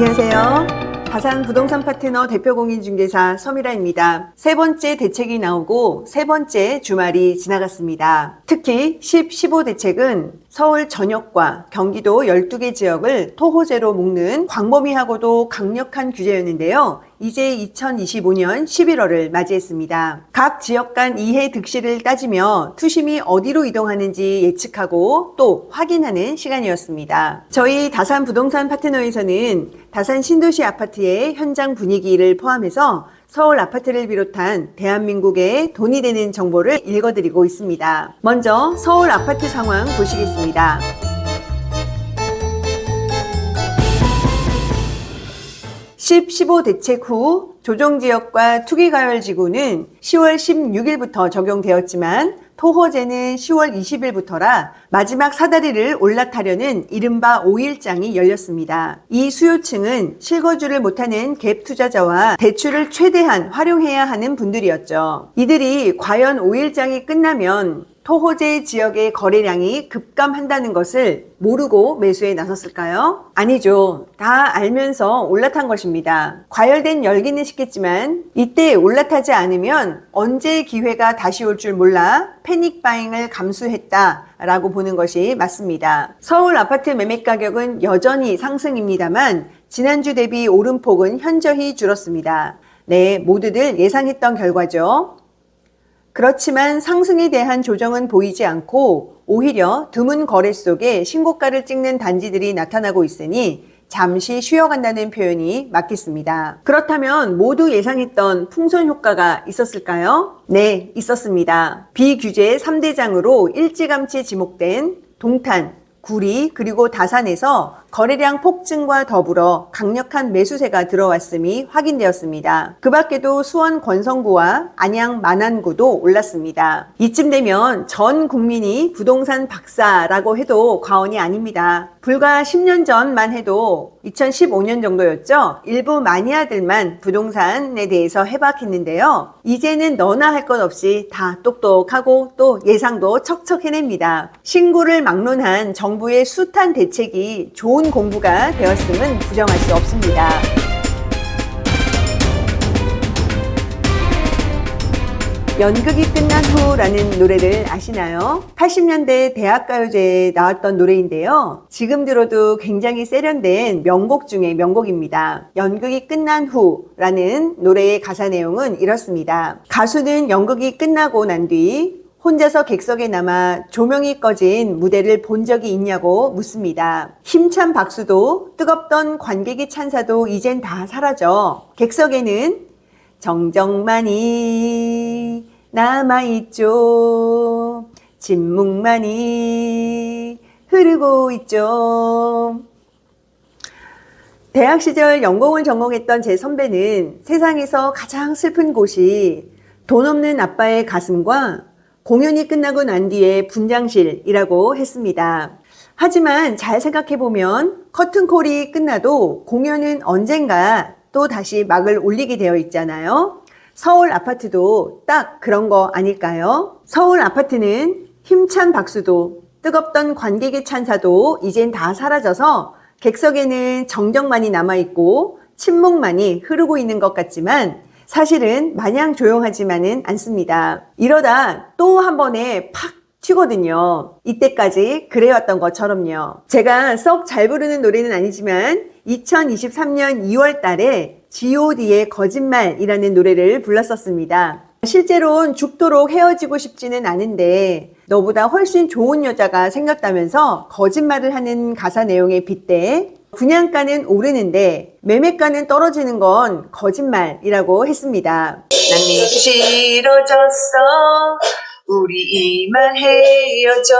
안녕하세요. 다산 부동산 파트너 대표 공인중개사 서미라입니다. 세 번째 대책이 나오고 세 번째 주말이 지나갔습니다. 특히 10, 15 대책은 서울 전역과 경기도 12개 지역을 토호제로 묶는 광범위하고도 강력한 규제였는데요. 이제 2025년 11월을 맞이했습니다. 각 지역 간 이해 득실을 따지며 투심이 어디로 이동하는지 예측하고 또 확인하는 시간이었습니다. 저희 다산 부동산 파트너에서는 다산 신도시 아파트의 현장 분위기를 포함해서 서울 아파트를 비롯한 대한민국에 돈이 되는 정보를 읽어드리고 있습니다. 먼저 서울 아파트 상황 보시겠습니다. 10, 15 대책 후 조정지역과 투기가열지구는 10월 16일부터 적용되었지만 토호제는 10월 20일부터라 마지막 사다리를 올라타려는 이른바 5일장이 열렸습니다. 이 수요층은 실거주를 못하는 갭 투자자와 대출을 최대한 활용해야 하는 분들이었죠. 이들이 과연 5일장이 끝나면 토호제 지역의 거래량이 급감한다는 것을 모르고 매수에 나섰을까요? 아니죠. 다 알면서 올라탄 것입니다. 과열된 열기는 쉽겠지만 이때 올라타지 않으면 언제 기회가 다시 올 줄 몰라 패닉 바잉을 감수했다. 라고 보는 것이 맞습니다. 서울 아파트 매매 가격은 여전히 상승입니다만 지난주 대비 오름폭은 현저히 줄었습니다. 네, 모두들 예상했던 결과죠. 그렇지만 상승에 대한 조정은 보이지 않고 오히려 드문 거래 속에 신고가를 찍는 단지들이 나타나고 있으니 잠시 쉬어간다는 표현이 맞겠습니다. 그렇다면 모두 예상했던 풍선 효과가 있었을까요? 네, 있었습니다. 비규제 3대장으로 일찌감치 지목된 동탄, 구리, 그리고 다산에서 거래량 폭증과 더불어 강력한 매수세가 들어왔음이 확인되었습니다. 그 밖에도 수원 권성구와 안양 만안구도 올랐습니다. 이쯤 되면 전 국민이 부동산 박사라고 해도 과언이 아닙니다. 불과 10년 전만 해도 2015년 정도였죠. 일부 마니아들만 부동산에 대해서 해박했는데요. 이제는 너나 할 것 없이 다 똑똑하고 또 예상도 척척 해냅니다. 신고를 막론한 정부의 숱한 대책이 좋은 공부가 되었음은 부정할 수 없습니다. 연극이 끝난 후라는 노래를 아시나요? 80년대 대학가요제에 나왔던 노래인데요. 지금 들어도 굉장히 세련된 명곡 중의 명곡입니다. 연극이 끝난 후라는 노래의 가사 내용은 이렇습니다. 가수는 연극이 끝나고 난 뒤 혼자서 객석에 남아 조명이 꺼진 무대를 본 적이 있냐고 묻습니다. 힘찬 박수도 뜨겁던 관객의 찬사도 이젠 다 사라져. 객석에는 정적만이 남아있죠. 침묵만이 흐르고 있죠. 대학 시절 연공을 전공했던 제 선배는 세상에서 가장 슬픈 곳이 돈 없는 아빠의 가슴과 공연이 끝나고 난 뒤에 분장실이라고 했습니다. 하지만 잘 생각해보면 커튼콜이 끝나도 공연은 언젠가 또 다시 막을 올리게 되어 있잖아요. 서울 아파트도 딱 그런 거 아닐까요? 서울 아파트는 힘찬 박수도 뜨겁던 관객의 찬사도 이젠 다 사라져서 객석에는 정적만이 남아있고 침묵만이 흐르고 있는 것 같지만 사실은 마냥 조용하지만은 않습니다. 이러다 또 한 번에 팍 튀거든요. 이때까지 그래왔던 것처럼요. 제가 썩 잘 부르는 노래는 아니지만 2023년 2월 달에 god의 거짓말이라는 노래를 불렀었습니다. 실제로는 죽도록 헤어지고 싶지는 않은데 너보다 훨씬 좋은 여자가 생겼다면서 거짓말을 하는 가사 내용에 빗대 분양가는 오르는데 매매가는 떨어지는 건 거짓말이라고 했습니다. 난 싫어졌어 우리 이만 헤어져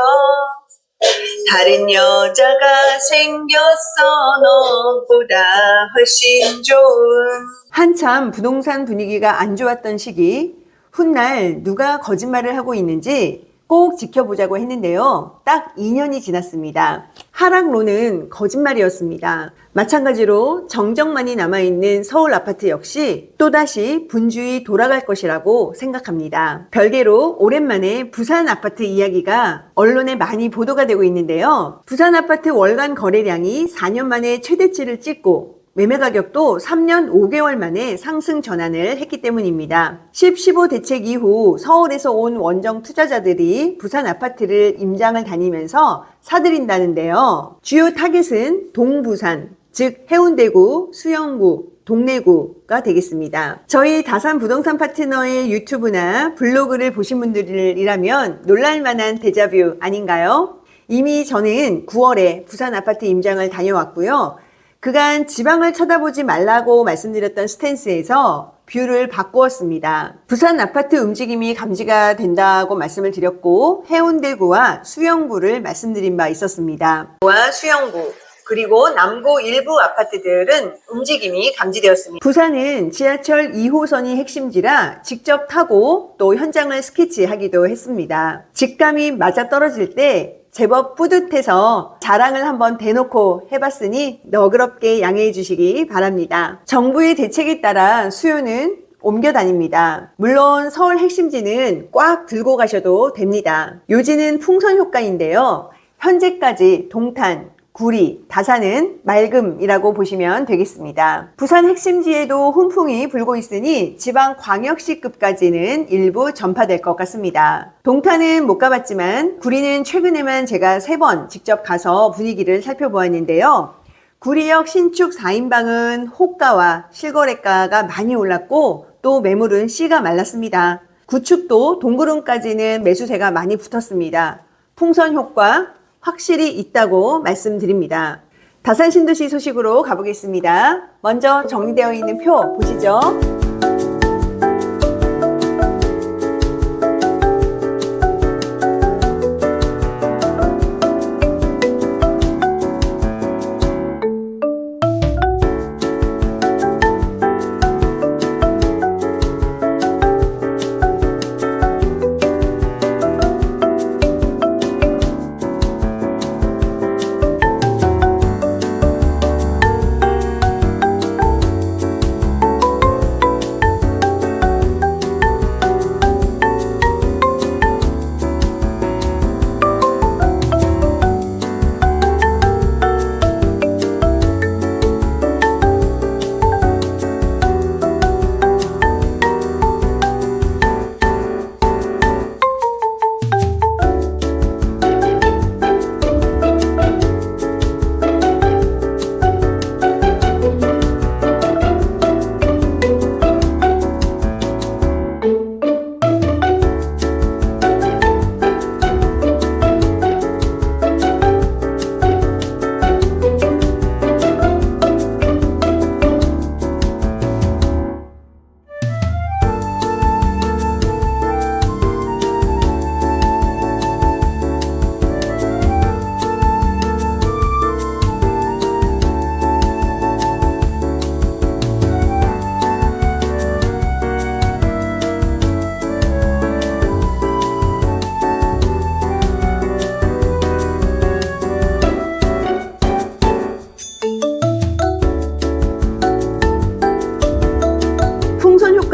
다른 여자가 생겼어. 너보다 훨씬 좋은. 한참 부동산 분위기가 안 좋았던 시기. 훗날 누가 거짓말을 하고 있는지 꼭 지켜보자고 했는데요. 딱 2년이 지났습니다. 하락로는 거짓말이었습니다. 마찬가지로 정적만이 남아있는 서울 아파트 역시 또다시 분주히 돌아갈 것이라고 생각합니다. 별개로 오랜만에 부산 아파트 이야기가 언론에 많이 보도가 되고 있는데요. 부산 아파트 월간 거래량이 4년 만에 최대치를 찍고 매매 가격도 3년 5개월 만에 상승 전환을 했기 때문입니다. 10, 15 대책 이후 서울에서 온 원정 투자자들이 부산 아파트를 임장을 다니면서 사들인다는데요. 주요 타겟은 동부산, 즉 해운대구, 수영구, 동래구가 되겠습니다. 저희 다산 부동산 파트너의 유튜브나 블로그를 보신 분들이라면 놀랄만한 데자뷰 아닌가요? 이미 저는 9월에 부산 아파트 임장을 다녀왔고요. 그간 지방을 쳐다보지 말라고 말씀드렸던 스탠스에서 뷰를 바꾸었습니다. 부산 아파트 움직임이 감지가 된다고 말씀을 드렸고 해운대구와 수영구를 말씀드린 바 있었습니다. 와 수영구 그리고 남구 일부 아파트들은 움직임이 감지되었습니다. 부산은 지하철 2호선이 핵심지라 직접 타고 또 현장을 스케치하기도 했습니다. 직감이 맞아 떨어질 때 제법 뿌듯해서 자랑을 한번 대놓고 해봤으니 너그럽게 양해해 주시기 바랍니다. 정부의 대책에 따라 수요는 옮겨 다닙니다. 물론 서울 핵심지는 꽉 들고 가셔도 됩니다. 요지는 풍선 효과인데요. 현재까지 동탄, 구리, 다산은 맑음이라고 보시면 되겠습니다. 부산 핵심지에도 훈풍이 불고 있으니 지방 광역시급까지는 일부 전파될 것 같습니다. 동탄은 못 가봤지만 구리는 최근에만 제가 세 번 직접 가서 분위기를 살펴보았는데요. 구리역 신축 4인방은 호가와 실거래가가 많이 올랐고 또 매물은 씨가 말랐습니다. 구축도 동구름까지는 매수세가 많이 붙었습니다. 풍선 효과 확실히 있다고 말씀드립니다. 다산 신도시 소식으로 가보겠습니다. 먼저 정리되어 있는 표 보시죠.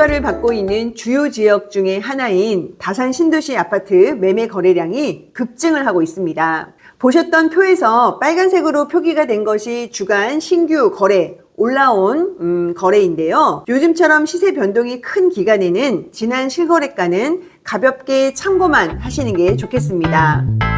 효과를 받고 있는 주요 지역 중에 하나인 다산 신도시 아파트 매매 거래량이 급증을 하고 있습니다. 보셨던 표에서 빨간색으로 표기가 된 것이 주간 신규 거래 올라온 음, 거래인데요. 요즘처럼 시세 변동이 큰 기간에는 지난 실거래가는 가볍게 참고만 하시는 게 좋겠습니다.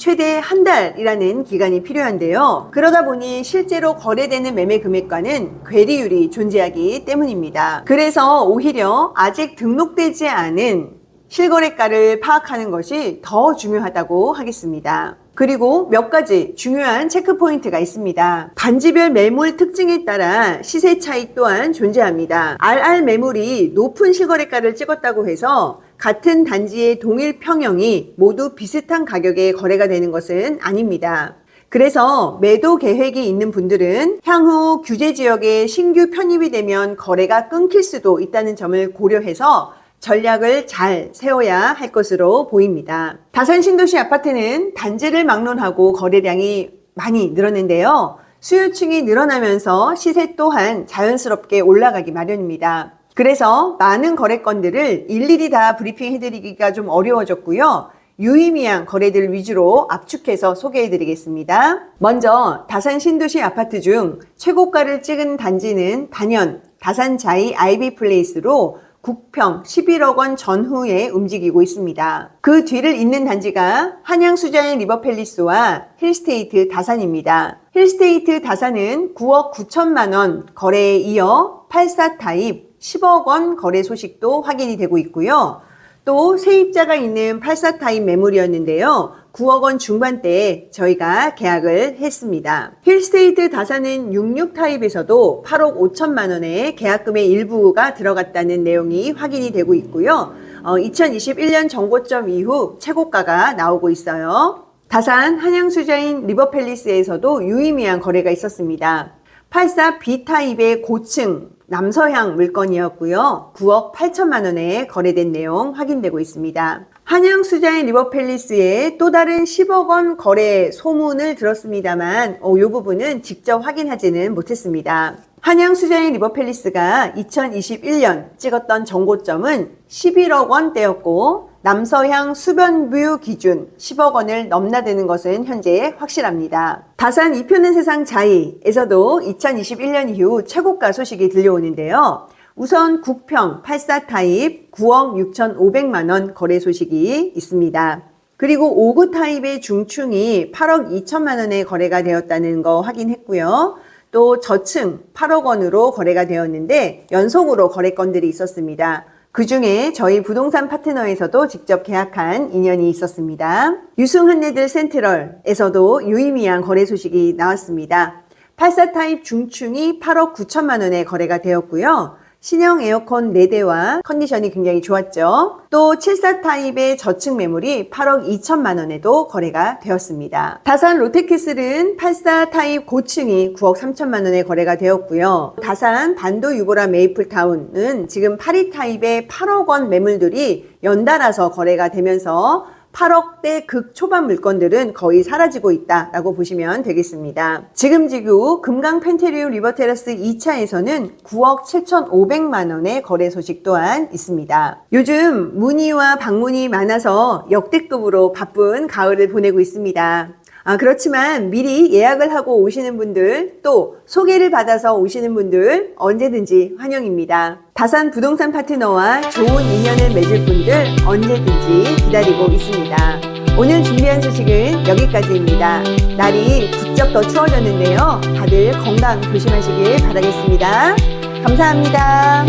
최대 한 달이라는 기간이 필요한데요. 그러다 보니 실제로 거래되는 매매 금액과는 괴리율이 존재하기 때문입니다. 그래서 오히려 아직 등록되지 않은 실거래가를 파악하는 것이 더 중요하다고 하겠습니다. 그리고 몇 가지 중요한 체크 포인트가 있습니다. 단지별 매물 특징에 따라 시세 차익 또한 존재합니다. RR 매물이 높은 실거래가를 찍었다고 해서 같은 단지의 동일 평형이 모두 비슷한 가격에 거래가 되는 것은 아닙니다. 그래서 매도 계획이 있는 분들은 향후 규제 지역에 신규 편입이 되면 거래가 끊길 수도 있다는 점을 고려해서 전략을 잘 세워야 할 것으로 보입니다. 다산 신도시 아파트는 단지를 막론하고 거래량이 많이 늘었는데요. 수요층이 늘어나면서 시세 또한 자연스럽게 올라가기 마련입니다. 그래서 많은 거래건들을 일일이 다 브리핑 해드리기가 좀 어려워졌고요. 유의미한 거래들 위주로 압축해서 소개해드리겠습니다. 먼저 다산 신도시 아파트 중 최고가를 찍은 단지는 단연 다산자이 아이비 플레이스로 국평 11억 원 전후에 움직이고 있습니다. 그 뒤를 잇는 단지가 한양수자인 리버팰리스와 힐스테이트 다산입니다. 힐스테이트 다산은 9억 9천만 원 거래에 이어 84 타입 10억 원 거래 소식도 확인이 되고 있고요. 또 세입자가 있는 84 타입 매물이었는데요. 9억 원 중반대에 저희가 계약을 했습니다. 힐스테이트 다산은 66 타입에서도 8억 5천만 원의 계약금의 일부가 들어갔다는 내용이 확인이 되고 있고요. 어, 2021년 정고점 이후 최고가가 나오고 있어요. 다산 한양수자인 리버팰리스에서도 유의미한 거래가 있었습니다. 84 B타입의 고층 남서향 물건이었고요. 9억 8천만 원에 거래된 내용 확인되고 있습니다. 한양 수자인 리버팰리스의 또 다른 10억 원 거래 소문을 들었습니다만 어, 이 부분은 직접 확인하지는 못했습니다. 한양 수자인 리버팰리스가 2021년 찍었던 정고점은 11억 원대였고 남서향 수변뷰 기준 10억 원을 넘나드는 것은 현재 확실합니다. 다산 이표는 세상 자이에서도 2021년 이후 최고가 소식이 들려오는데요. 우선 국평 84 타입 9억 6,500만 원 거래 소식이 있습니다. 그리고 5구 타입의 중충이 8억 2천만 원에 거래가 되었다는 거 확인했고요. 또 저층 8억 원으로 거래가 되었는데 연속으로 거래건들이 있었습니다. 그 중에 저희 부동산 파트너에서도 직접 계약한 인연이 있었습니다. 유승한내들 센트럴에서도 유의미한 거래 소식이 나왔습니다. 84 타입 중충이 8억 9천만 원에 거래가 되었고요. 신형 에어컨 4대와 컨디션이 굉장히 좋았죠. 또 74 타입의 저층 매물이 8억 2천만 원에도 거래가 되었습니다. 다산 롯데캐슬은 84 타입 고층이 9억 3천만 원에 거래가 되었고요. 다산 반도 유보라 메이플 타운은 지금 82 타입의 8억 원 매물들이 연달아서 거래가 되면서 8억대 극초반 물건들은 거의 사라지고 있다라고 보시면 되겠습니다. 지금 지구 금강 펜테리우 리버테라스 2차에서는 9억 7,500만 원의 거래 소식 또한 있습니다. 요즘 문의와 방문이 많아서 역대급으로 바쁜 가을을 보내고 있습니다. 아, 그렇지만 미리 예약을 하고 오시는 분들 또 소개를 받아서 오시는 분들 언제든지 환영입니다. 다산 부동산 파트너와 좋은 인연을 맺을 분들 언제든지 기다리고 있습니다. 오늘 준비한 소식은 여기까지입니다. 날이 부쩍 더 추워졌는데요. 다들 건강 조심하시길 바라겠습니다. 감사합니다.